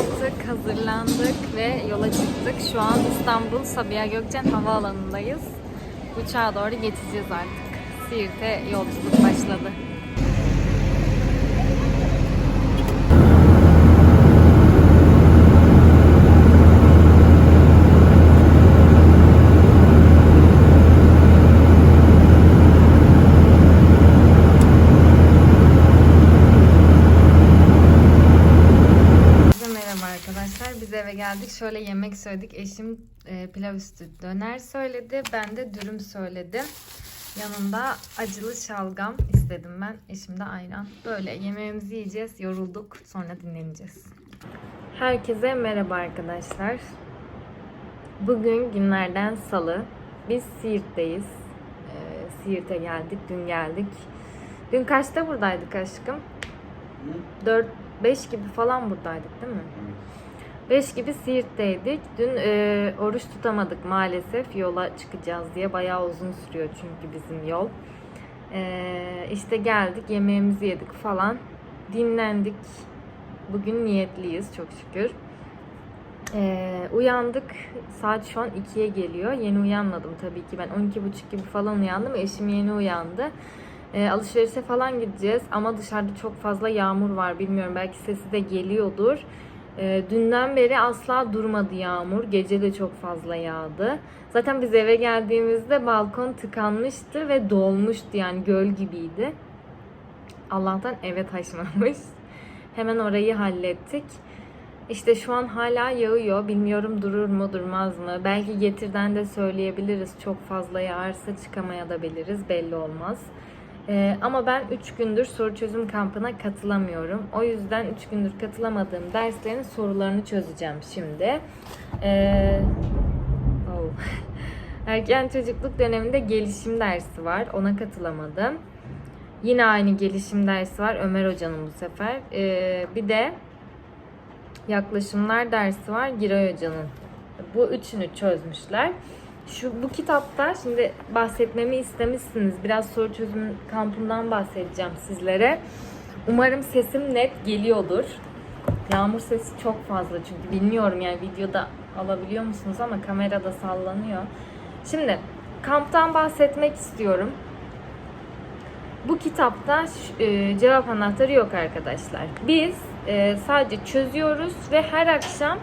yaptık, hazırlandık ve yola çıktık. Şu an İstanbul Sabiha Gökçen Havaalanı'ndayız. Uçağa doğru geçeceğiz artık. Siirt'e yolculuk başladı. Herkese merhaba arkadaşlar. Biz eve geldik. Şöyle yemek söyledik. Eşim e, pilav üstü döner söyledi. Ben de dürüm söyledim. Yanında acılı şalgam istedim ben. Eşim de ayran. Böyle yemeğimizi yiyeceğiz. Yorulduk. Sonra dinleneceğiz. Herkese merhaba arkadaşlar. Bugün günlerden salı. Biz Siirt'teyiz. Ee, Siirt'e geldik. Dün geldik. Dün kaçta buradaydık aşkım? 4 5 gibi falan buradaydık değil mi? 5 gibi Siirt'teydik. Dün e, oruç tutamadık maalesef. Yola çıkacağız diye. Bayağı uzun sürüyor çünkü bizim yol. E, işte geldik, yemeğimizi yedik falan. Dinlendik. Bugün niyetliyiz çok şükür. E, uyandık. Saat şu an 2'ye geliyor. Yeni uyanmadım tabii ki. Ben 12.30 gibi falan uyandım. Eşim yeni uyandı. E, alışverişe falan gideceğiz ama dışarıda çok fazla yağmur var. Bilmiyorum belki sesi de geliyordur. E, dünden beri asla durmadı yağmur. Gece de çok fazla yağdı. Zaten biz eve geldiğimizde balkon tıkanmıştı ve dolmuştu yani göl gibiydi. Allah'tan eve taşmamış. Hemen orayı hallettik. İşte şu an hala yağıyor. Bilmiyorum durur mu durmaz mı? Belki getirden de söyleyebiliriz. Çok fazla yağarsa çıkamayabiliriz. Belli olmaz. Ee, ama ben 3 gündür soru çözüm kampına katılamıyorum. O yüzden 3 gündür katılamadığım derslerin sorularını çözeceğim şimdi. Ee, oh. Erken çocukluk döneminde gelişim dersi var. Ona katılamadım. Yine aynı gelişim dersi var. Ömer Hoca'nın bu sefer. Ee, bir de yaklaşımlar dersi var. Giray Hoca'nın. Bu üçünü çözmüşler. Şu bu kitapta şimdi bahsetmemi istemişsiniz. Biraz soru çözüm kampından bahsedeceğim sizlere. Umarım sesim net geliyordur. Yağmur sesi çok fazla çünkü bilmiyorum yani videoda alabiliyor musunuz ama kamerada sallanıyor. Şimdi kamptan bahsetmek istiyorum. Bu kitapta e, cevap anahtarı yok arkadaşlar. Biz e, sadece çözüyoruz ve her akşam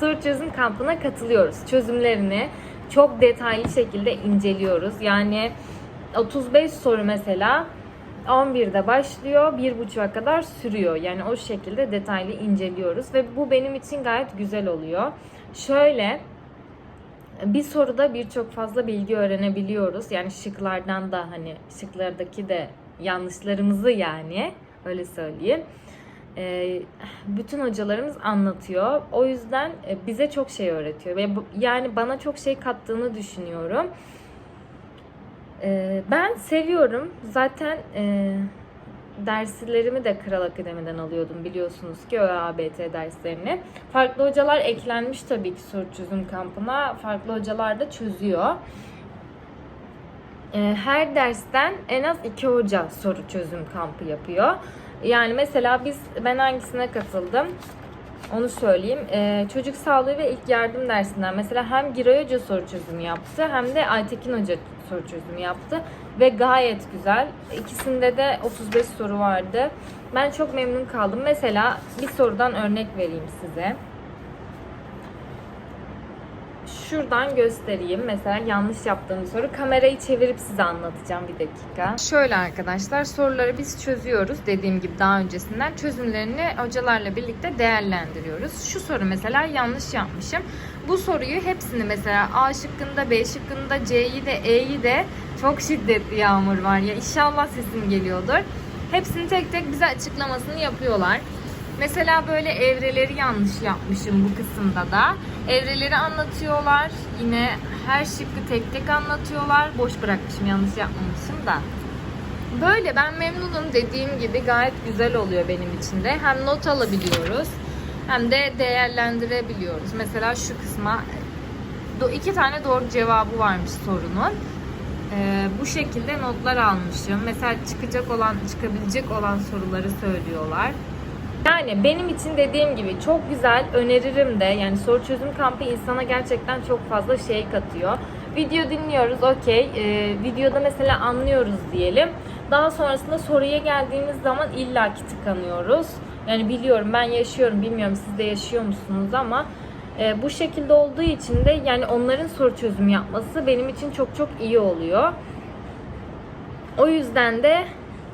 soru çözüm kampına katılıyoruz. Çözümlerini çok detaylı şekilde inceliyoruz. Yani 35 soru mesela 11'de başlıyor, 1.30'a kadar sürüyor. Yani o şekilde detaylı inceliyoruz ve bu benim için gayet güzel oluyor. Şöyle bir soruda birçok fazla bilgi öğrenebiliyoruz. Yani şıklardan da hani şıklardaki de yanlışlarımızı yani öyle söyleyeyim. Ee, bütün hocalarımız anlatıyor. O yüzden e, bize çok şey öğretiyor ve yani bana çok şey kattığını düşünüyorum. Ee, ben seviyorum. Zaten e, derslerimi de Kral Akademi'den alıyordum biliyorsunuz ki ÖABT derslerini. Farklı hocalar eklenmiş tabii ki soru çözüm kampına. Farklı hocalar da çözüyor. Her dersten en az iki hoca soru çözüm kampı yapıyor. Yani mesela biz ben hangisine katıldım? Onu söyleyeyim. Ee, çocuk sağlığı ve ilk yardım dersinden mesela hem Giray Hoca soru çözümü yaptı hem de Aytekin Hoca soru çözümü yaptı ve gayet güzel. İkisinde de 35 soru vardı. Ben çok memnun kaldım. Mesela bir sorudan örnek vereyim size. Şuradan göstereyim. Mesela yanlış yaptığım soru. Kamerayı çevirip size anlatacağım bir dakika. Şöyle arkadaşlar soruları biz çözüyoruz. Dediğim gibi daha öncesinden çözümlerini hocalarla birlikte değerlendiriyoruz. Şu soru mesela yanlış yapmışım. Bu soruyu hepsini mesela A şıkkında, B şıkkında, C'yi de, E'yi de çok şiddetli yağmur var ya. İnşallah sesim geliyordur. Hepsini tek tek bize açıklamasını yapıyorlar. Mesela böyle evreleri yanlış yapmışım bu kısımda da. Evreleri anlatıyorlar. Yine her şıkkı tek tek anlatıyorlar. Boş bırakmışım, yanlış yapmamışım da. Böyle ben memnunum dediğim gibi gayet güzel oluyor benim için de. Hem not alabiliyoruz hem de değerlendirebiliyoruz. Mesela şu kısma iki tane doğru cevabı varmış sorunun. Ee, bu şekilde notlar almışım. Mesela çıkacak olan, çıkabilecek olan soruları söylüyorlar. Yani benim için dediğim gibi çok güzel öneririm de yani soru çözüm kampı insana gerçekten çok fazla şey katıyor. Video dinliyoruz okey. Ee, videoda mesela anlıyoruz diyelim. Daha sonrasında soruya geldiğimiz zaman illaki tıkanıyoruz. Yani biliyorum ben yaşıyorum bilmiyorum siz de yaşıyor musunuz ama e, bu şekilde olduğu için de yani onların soru çözüm yapması benim için çok çok iyi oluyor. O yüzden de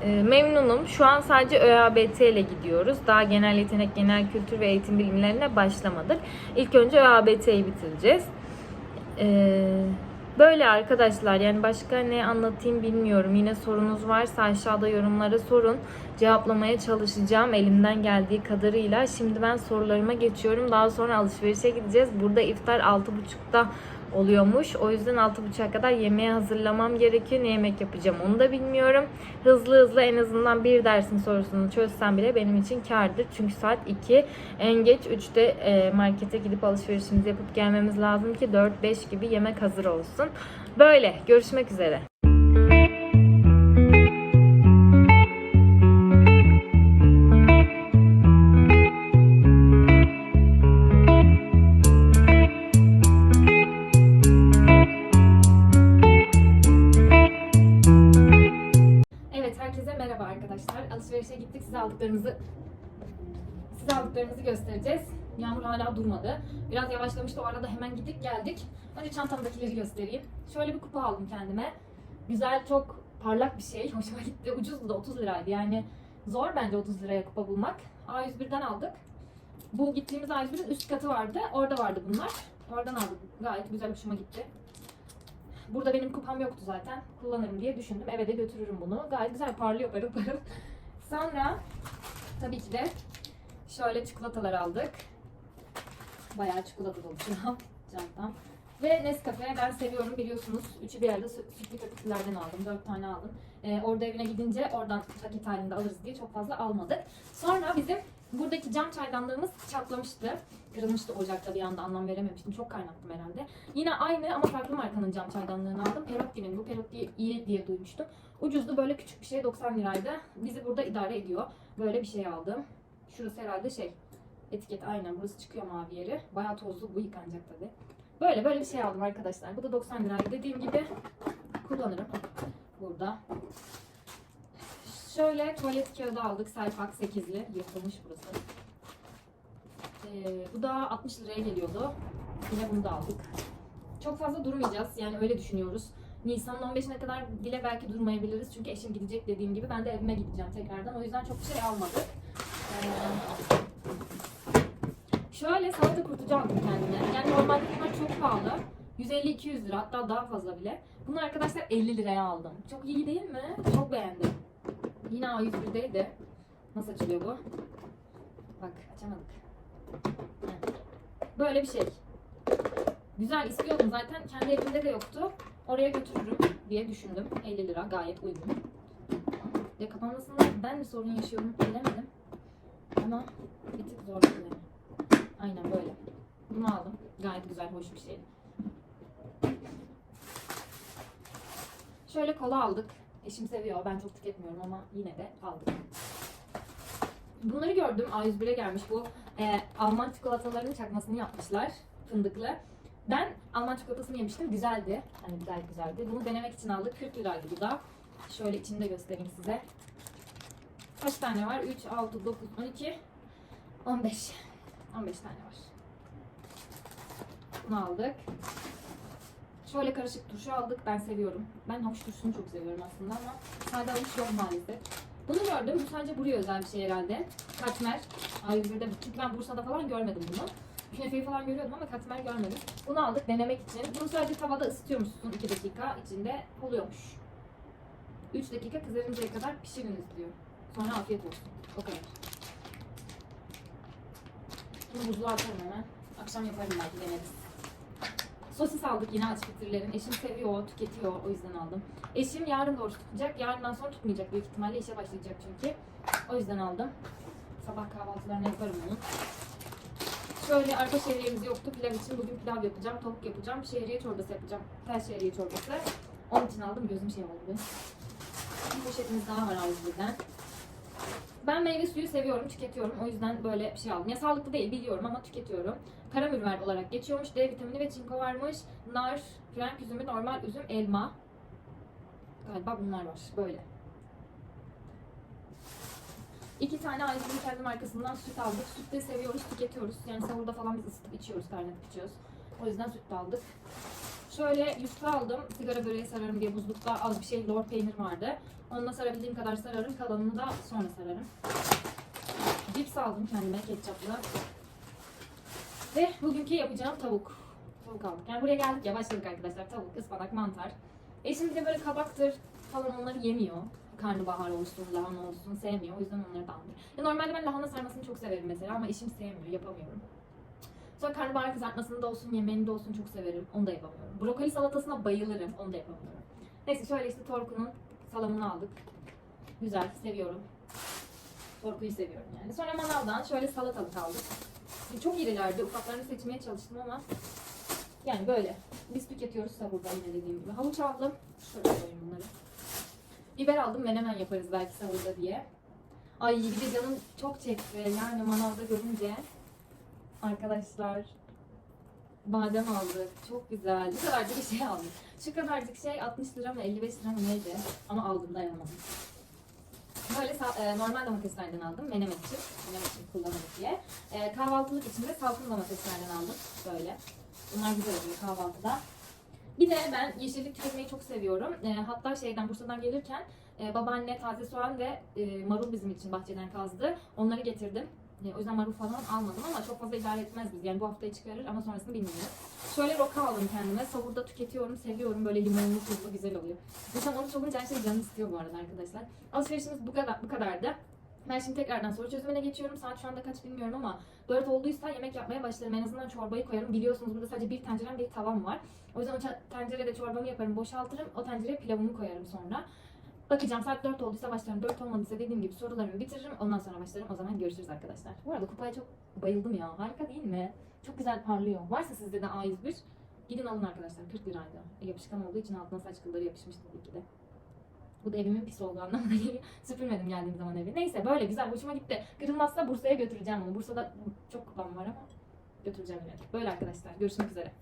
memnunum. Şu an sadece ÖABT ile gidiyoruz. Daha genel yetenek, genel kültür ve eğitim bilimlerine başlamadık. İlk önce ÖABT'yi bitireceğiz. E, böyle arkadaşlar yani başka ne anlatayım bilmiyorum. Yine sorunuz varsa aşağıda yorumlara sorun. Cevaplamaya çalışacağım elimden geldiği kadarıyla. Şimdi ben sorularıma geçiyorum. Daha sonra alışverişe gideceğiz. Burada iftar 6.30'da oluyormuş. O yüzden 6.30'a kadar yemeğe hazırlamam gerekiyor. Ne yemek yapacağım onu da bilmiyorum. Hızlı hızlı en azından bir dersin sorusunu çözsem bile benim için kardır. Çünkü saat 2. En geç 3'te e, markete gidip alışverişimizi yapıp gelmemiz lazım ki 4-5 gibi yemek hazır olsun. Böyle. Görüşmek üzere. Aldıklarımızı size aldıklarımızı göstereceğiz. Yağmur hala durmadı. Biraz yavaşlamıştı. O arada hemen gittik geldik. Önce çantamdakileri göstereyim. Şöyle bir kupa aldım kendime. Güzel, çok parlak bir şey. Hoşuma gitti. Ucuzdu da 30 liraydı. Yani zor bence 30 liraya kupa bulmak. A101'den aldık. Bu gittiğimiz A101'in üst katı vardı. Orada vardı bunlar. Oradan aldık. Gayet güzel hoşuma gitti. Burada benim kupam yoktu zaten. Kullanırım diye düşündüm. Eve de götürürüm bunu. Gayet güzel parlıyor parıl parıl. Sonra tabii ki de şöyle çikolatalar aldık. Bayağı çikolata dolu çantam. Ve Nescafe ben seviyorum biliyorsunuz. Üçü bir arada sü- sütlü köpüklerden aldım. Dört tane aldım. Ee, orada evine gidince oradan paket halinde alırız diye çok fazla almadık. Sonra bizim buradaki cam çaydanlığımız çatlamıştı. Kırılmıştı ocakta bir anda anlam verememiştim. Çok kaynattım herhalde. Yine aynı ama farklı markanın cam çaydanlığını aldım. Perotti'nin bu. Perotti iyi diye duymuştum. Ucuzdu böyle küçük bir şey 90 liraydı. Bizi burada idare ediyor. Böyle bir şey aldım. Şurası herhalde şey etiket aynen burası çıkıyor mavi yeri. Bayağı tozlu bu yıkanacak tabi. Böyle böyle bir şey aldım arkadaşlar. Bu da 90 liraydı. Dediğim gibi kullanırım burada. Şöyle tuvalet kağıdı aldık. Sayfak 8'li. Yırtılmış burası. Ee, bu da 60 liraya geliyordu. Yine bunu da aldık. Çok fazla durmayacağız. Yani öyle düşünüyoruz. Nisan'ın 15'ine kadar bile belki durmayabiliriz. Çünkü eşim gidecek dediğim gibi. Ben de evime gideceğim tekrardan. O yüzden çok bir şey almadık. Ee, şöyle salata kurtucu aldım kendime. Yani normalde bunlar çok pahalı. 150-200 lira hatta daha fazla bile. Bunu arkadaşlar 50 liraya aldım. Çok iyi değil mi? Çok beğendim. Yine A101'deydi. Nasıl açılıyor bu? Bak açamadık. Böyle bir şey. Güzel istiyordum zaten. Kendi evimde de yoktu. Oraya götürürüm diye düşündüm. 50 lira gayet uygun. Ya kapanmasında ben mi sorun yaşıyorum bilemedim. Ama bir tık zor yani. Aynen böyle. Bunu aldım. Gayet güzel, hoş bir şey. Şöyle kola aldık. Eşim seviyor. Ben çok tüketmiyorum ama yine de aldık. Bunları gördüm. A101'e gelmiş bu. e, Alman çikolatalarının çakmasını yapmışlar. Fındıklı. Ben Alman çikolatasını yemiştim. Güzeldi. Hani gayet güzeldi. Bunu denemek için aldık. 40 liraydı bu da. Şöyle içinde göstereyim size. Kaç tane var? 3, 6, 9, 12, 15. 15 tane var. Bunu aldık. Şöyle karışık turşu aldık. Ben seviyorum. Ben havuç turşusunu çok seviyorum aslında ama sade havuç yok maalesef. Bunu gördüm. Bu sadece buraya özel bir şey herhalde. Katmer. A101'de. Çünkü ben Bursa'da falan görmedim bunu. Künefeyi falan görüyordum ama katmer görmedim. Bunu aldık denemek için. Bunu sadece tavada ısıtıyormuşsun 2 dakika. içinde oluyormuş. 3 dakika kızarıncaya kadar pişiriniz diyor. Sonra afiyet olsun. O kadar. Bunu buzluğa atarım hemen. Akşam yaparım belki deneriz. Sosis aldık yine aç fitirlerin. Eşim seviyor, tüketiyor. O yüzden aldım. Eşim yarın doğrusu tutacak. Yarından sonra tutmayacak büyük ihtimalle. işe başlayacak çünkü. O yüzden aldım. Sabah kahvaltılarını yaparım onun. Şöyle arka şehriyemiz yoktu. Pilav için bugün pilav yapacağım. Tavuk yapacağım. Şehriye çorbası yapacağım. Tel şehriye çorbası. Onun için aldım. Gözüm şey oldu. Bir poşetimiz daha var A101'den. Ben meyve suyu seviyorum, tüketiyorum. O yüzden böyle bir şey aldım. Ya sağlıklı değil biliyorum ama tüketiyorum. Karamürver olarak geçiyormuş. D vitamini ve çinko varmış. Nar, frenk üzümü, normal üzüm, elma. Galiba bunlar var. Böyle. İki tane ayrı kendi markasından süt aldık. Süt de seviyoruz, tüketiyoruz. Yani sahurda falan biz ısıtıp içiyoruz, kaynatıp içiyoruz. O yüzden süt de aldık. Şöyle yufka aldım. Sigara böreği sararım diye buzlukta az bir şey lor peynir vardı. Onunla sarabildiğim kadar sararım. Kalanını da sonra sararım. Cips aldım kendime ketçaplı. Ve bugünkü yapacağım tavuk. Tavuk aldık. Yani buraya geldik ya başladık arkadaşlar. Tavuk, ıspanak, mantar. Eşim de böyle kabaktır falan onları yemiyor. Karnabahar olsun, lahana olsun sevmiyor. O yüzden onları da aldım. Ya normalde ben lahana sarmasını çok severim mesela ama eşim sevmiyor. Yapamıyorum. Sonra karnabahar kızartmasını da olsun, yemeğini de olsun çok severim. Onu da yapamıyorum. Brokoli salatasına bayılırım. Onu da yapamıyorum. Neyse şöyle işte Torku'nun salamını aldık. Güzel, seviyorum. Torku'yu seviyorum yani. Sonra manavdan şöyle salatalık aldık. Çok irilerdi. Ufaklarını seçmeye çalıştım ama yani böyle. Biz tüketiyoruz sahurda yine dediğim gibi. Havuç aldım. Şöyle koyayım bunları. Biber aldım. Menemen yaparız belki sahurda diye. Ay bir de canım çok çekti. Yani manavda görünce arkadaşlar badem aldık. Çok güzel. Bu kadarcık bir şey aldım. Şu kadarcık şey 60 lira mı 55 lira mı neydi? Ama aldım dayanamadım. Böyle e, normal domateslerden aldım. Menemen için. Menemen için kullanırız diye. E, kahvaltılık için de salkım domateslerden aldım. Böyle. Bunlar güzel oluyor kahvaltıda. Bir de ben yeşillik tüketmeyi çok seviyorum. E, hatta şeyden Bursa'dan gelirken e, babaanne taze soğan ve e, marul bizim için bahçeden kazdı. Onları getirdim. E, o yüzden marul falan almadım ama çok fazla idare etmez biz. Yani bu haftayı çıkarır ama sonrasını bilmiyorum. Şöyle roka aldım kendime. Savurda tüketiyorum, seviyorum. Böyle limonlu, tuzlu güzel oluyor. Zaten oruç olunca her şey canı istiyor bu arada arkadaşlar. Alışverişimiz bu kadar bu kadardı. Ben şimdi tekrardan soru çözümüne geçiyorum. Saat şu anda kaç bilmiyorum ama 4 olduysa yemek yapmaya başlarım. En azından çorbayı koyarım. Biliyorsunuz burada sadece bir tencerem bir tavam var. O yüzden o tencerede çorbamı yaparım, boşaltırım. O tencereye pilavımı koyarım sonra. Bakacağım saat 4 olduysa başlarım. 4 olmadıysa dediğim gibi sorularımı bitiririm. Ondan sonra başlarım. O zaman görüşürüz arkadaşlar. Bu arada kupaya çok bayıldım ya. Harika değil mi? Çok güzel parlıyor. Varsa sizde de A101 gidin alın arkadaşlar. 40 liraydı. E, yapışkan olduğu için altına saç kılları yapışmış tabii ki de. Bu da evimin pis olduğu anlamına geliyor. Süpürmedim geldiğim zaman evi. Neyse böyle güzel hoşuma gitti. Kırılmazsa Bursa'ya götüreceğim onu. Bursa'da çok kupam var ama götüreceğim yine. Böyle arkadaşlar. Görüşmek üzere.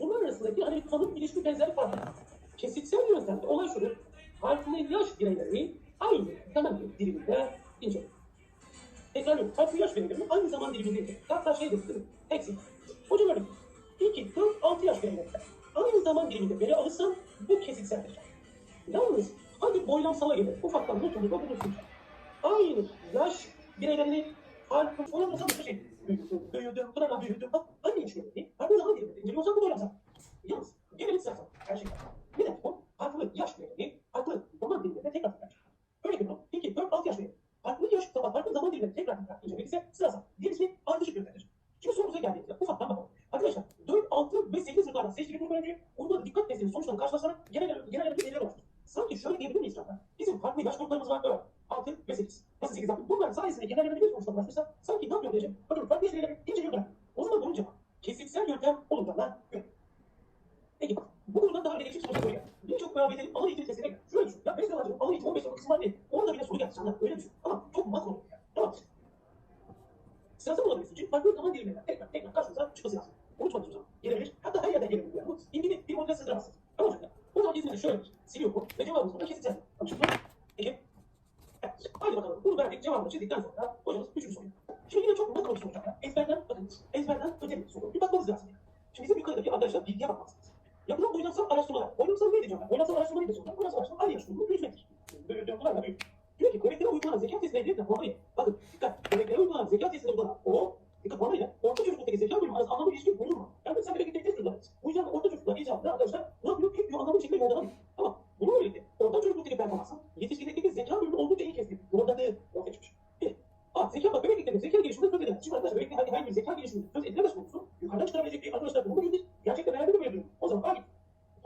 Bunlar arasındaki hani kalıp ilişki benzerlik var. Kesitsel yöntemde olay şudur. Farklı yaş bireyleri aynı zaman diliminde ince. Tekrarlıyorum. Farklı yaş bireyleri aynı zaman diliminde ince. Hatta şey dedim. Eksik. Hocam öyle. 2, 4, 6 yaş bireyleri. Aynı zaman diliminde veri alırsam bu kesitseldir. Yalnız hadi boylamsala gelir. Ufaktan da bulursun. Aynı yaş bireylerini farklı olamasa bir şey. Büyüdüm, büyüdüm, sonra büyüdüm. Bak aynı yaş bireyleri. Farklı zaman diliminde. İnceliyorsan bu boylamsal. Yalnız gelelim sırasal. Her şey var. Ne demek bu? Farklı yaş zaman dilimlerinde tekrar tekrar. Örnek veriyorum. 2, 4, 6 yaş bireyleri. Farklı yaş, farklı zaman dilimlerinde tekrar tekrar incelik ise sırasal. Diğerisi ardışık yöntemdir. Şimdi sorumuza geldiğimizde ufaktan bakalım. Arkadaşlar 4, 6 ve 8 sınıflardan seçtiğim bu öğrenciyi onunla dikkat testinin sonuçlarını karşılaştırarak genel genel bir veriler oluştur. Sanki şöyle diyebilir miyiz zaten? Bizim farklı yaş var. Evet. 6 ve 8. Nasıl 8 yaptık? Bunlar sayesinde genel bir sonuçlar ulaştırsa sanki ne yapıyor? Bakın farklı yaş bireyleri inceliyorlar. O zaman bunun cevabı kesitsel yöntem olur lan. Yok. Peki bu konuda daha gelişmiş soru soruyor. Birçok muhabbetin ana eğitim testine göre. Şöyle düşün. Ya 5 yıl önce ana eğitim 15 yıllık kısımlar değil. Orada bile soru geldi. Öyle düşün. Ama çok makro. Yani. Tamam. Sırasını bulabilmesi için farklı zaman dilimlerine tekrar tekrar karşınıza çıkması lazım. Unutmadığınız zaman gelebilir. Hatta her yerden gelebilir. Yani bu indini bir modele sızdıramazsınız. Tamam mı? O zaman kesinlikle şöyle bir siliyor bu. Ve cevabımız burada sen. Anlaşıldı mı? Peki. Evet. Haydi bakalım. Bunu verdik. Cevabını çizdikten sonra hocamız üçüncü soruyu. Şimdi yine çok makro bir soru hocam. Ezberden bakın. Ezberden öte bir soru. Bir bakmamız lazım. Şimdi bizim yukarıdaki arkadaşlar bilgiye bakmamız lazım. Yapılan oynansal araştırmalar. Oynansal ne diyeceğim ben? Oynansal araştırma ne diyeceğim ben? Oynansal araştırma aynı yaşlı. Büyütmektir. Böyle döngüler var. büyük. Diyor ki bebeklere uygulanan zeka testine edilen puanlayın. Bakın dikkat. Bebeklere uygulanan zeka testine uygulanan o dikkat puanlayın. Orta çocukluktaki zeka bölümü arasında anlamlı bir ilişki bulunur mu? Yani sen bebeklikte test uygularsın. Bu yüzden orta çocuklar icabında arkadaşlar ne yapıyor? Hep bir anlamlı şekilde yoldan alıyor. Ama bununla birlikte orta çocukluktaki performansı yetişkinlikteki zeka bölümü oldukça iyi kesti. Yoldan ortaya çıkmış. Bir. Aa, zeka bak bebeklikte zeka gelişiminde söz edilen. Şimdi arkadaşlar bebeklikte herhangi bir zeka gelişiminde söz edilemez konusu yukarıdan çıkarabilecek bir arkadaşlar bunu değildir. Gerçekten değerli de böyle durum. O zaman abi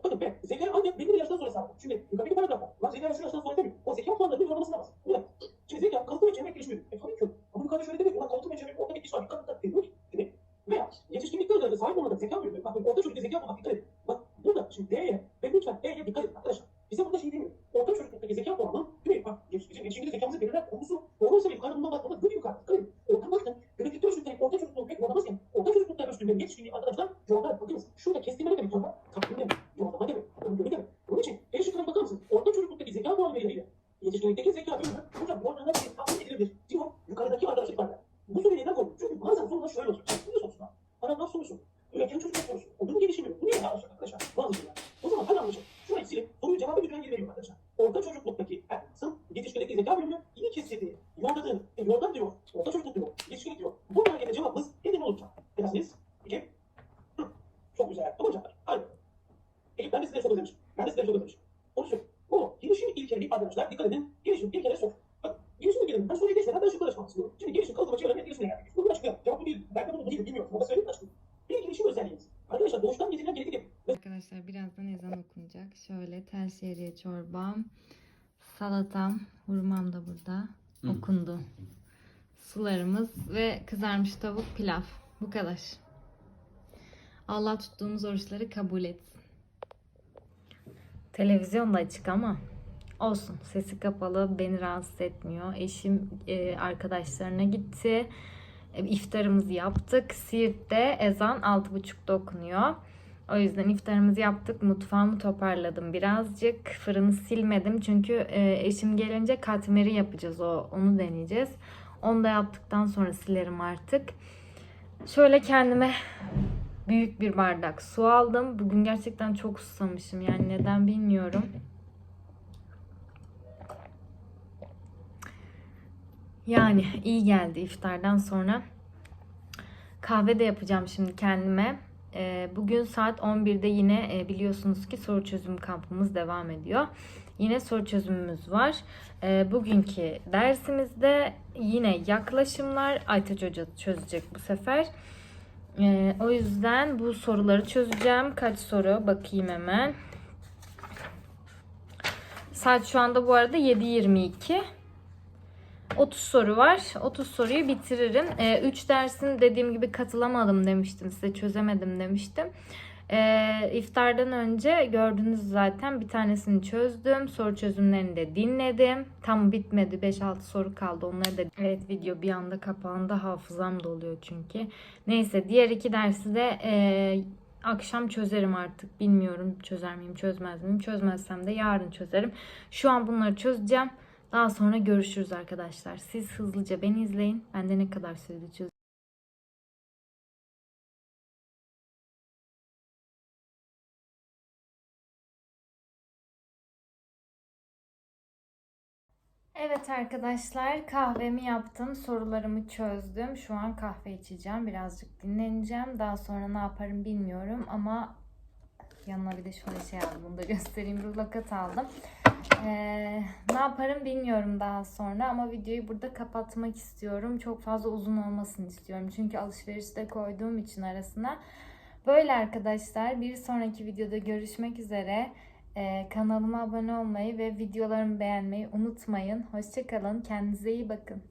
Bakın be, zeka ancak belli bir yaştan sonra sağlanır. Şimdi yukarıdaki paragrafta, lan zeka şu yaştan sonra demiyor. O zeka puanlarının yorumlamasına bas. Bu da. Şimdi zeka kalıtım ve çevrek gelişmiyor. E tabii ki. Ama yukarıda şöyle demiyor. Ulan kalıtım ve çevrek orta geçiş var. Dikkat dikkat demiyor ki. Değil mi? Veya yetişkinlikte özellikle sahip olmadan zeka bölümü. Bakın orta çocukta zeka puanı dikkat edin. Bak burada şimdi D'ye ve lütfen E'ye dikkat edin arkadaşlar. Bize burada şey demiyor. Orta çocukluktaki zeka puanı değil mi? Bak bizim yetişkinlikte zekamızı belirler konusu. Doğruysa yukarıda bundan bakmamız böyle yukarı. Dikkat edin. Orta bakın. Bebeklikte ölçüldüğü orta çocukluğu pek yorumlamazken orta çocuklukta ölçüldüğü yetişkinliği arkadaşlar yorumlar. Bakınız şurada kestirme ne demek yorumlar? Takvim demek. Yorumlama demek. Öngörü demek. Bunun için E şıkkına bakar mısın? Orta çocukluktaki zeka puanı verileriyle yetişkinlikteki zeka bölümü hocam bu arada bir tahmin edilebilir. Diyor yukarıdaki arkadaşlık var. Bu soruyu neden koydum? Çünkü bazen sorular şöyle olur. Sen bunu soruyorsun. Paragraf sorusu. Üreten çocuk sorusu. Onun gelişimi. Bu niye yanlış arkadaşlar? Bazı şeyler. O zaman ben anlayacağım. Şurayı silip soruyu cevabı götüren geri veriyorum arkadaşlar. Orta çocukluktaki performansın yetişkinlikteki zeka bölümü iyi kestirdiği, yordadığı, e, yordan diyor, orta çocukluk diyor, yetişkinlik diyor. Bu harekete cevabımız neden olacak? Dersiniz. Peki. Hı. Çok güzel. Tamam canlar. Hadi. Peki ben de size çok özlemişim. Ben de size çok özlemişim. Onu söyleyeyim. O gelişim ilkeleri arkadaşlar dikkat edin. Gelişim ilkeleri sor. Bak gelişim ilkeleri. Ben soruyu geçmeden ben şıkları açmak istiyorum. Şimdi gelişim kalıcı açı öğrenmek gelişimine geldik. Bunu açıklayalım. Cevap bu değil. Ben de bunu değil bilmiyorum. Ama söyleyeyim açıklayayım. Bir gelişim özelliğimiz. Arkadaşlar doğuştan getirilen genetik yapı. Arkadaşlar birazdan ezan okunacak. Şöyle tel şehriye çorbam, salatam, hurmam da burada okundu. Sularımız ve kızarmış tavuk pilav. Bu kadar. Allah tuttuğumuz oruçları kabul etsin. Televizyon da açık ama olsun. Sesi kapalı, beni rahatsız etmiyor. Eşim e, arkadaşlarına gitti. E, iftarımızı yaptık. Siirt'te ezan 6.30'da okunuyor. O yüzden iftarımızı yaptık. Mutfağımı toparladım birazcık. Fırını silmedim çünkü e, eşim gelince katmeri yapacağız. O onu deneyeceğiz. Onu da yaptıktan sonra silerim artık. Şöyle kendime büyük bir bardak su aldım. Bugün gerçekten çok susamışım. Yani neden bilmiyorum. Yani iyi geldi iftardan sonra. Kahve de yapacağım şimdi kendime. Ee, Bugün saat 11'de yine e, biliyorsunuz ki soru çözüm kampımız devam ediyor. Yine soru çözümümüz var. Ee, Bugünkü dersimizde yine yaklaşımlar Aytaç Hoca çözecek bu sefer. Ee, O yüzden bu soruları çözeceğim. Kaç soru bakayım hemen. Saat şu anda bu arada 7.22. 30 soru var. 30 soruyu bitiririm. 3 dersin dediğim gibi katılamadım demiştim size. Çözemedim demiştim. Ee, iftardan önce gördünüz zaten bir tanesini çözdüm. Soru çözümlerini de dinledim. Tam bitmedi. 5-6 soru kaldı. Onları da evet video bir anda kapandı. Hafızam doluyor çünkü. Neyse diğer iki dersi de e, akşam çözerim artık. Bilmiyorum çözer miyim çözmez miyim. Çözmezsem de yarın çözerim. Şu an bunları çözeceğim. Daha sonra görüşürüz arkadaşlar. Siz hızlıca beni izleyin. Ben de ne kadar sürede çözeceğim. Evet arkadaşlar kahvemi yaptım. Sorularımı çözdüm. Şu an kahve içeceğim. Birazcık dinleneceğim. Daha sonra ne yaparım bilmiyorum ama yanına bir de şöyle şey aldım. Bunu da göstereyim. Rulokat aldım. Ee, ne yaparım bilmiyorum daha sonra ama videoyu burada kapatmak istiyorum. Çok fazla uzun olmasını istiyorum. Çünkü alışverişte koyduğum için arasına. Böyle arkadaşlar bir sonraki videoda görüşmek üzere. Ee, kanalıma abone olmayı ve videolarımı beğenmeyi unutmayın. Hoşçakalın. Kendinize iyi bakın.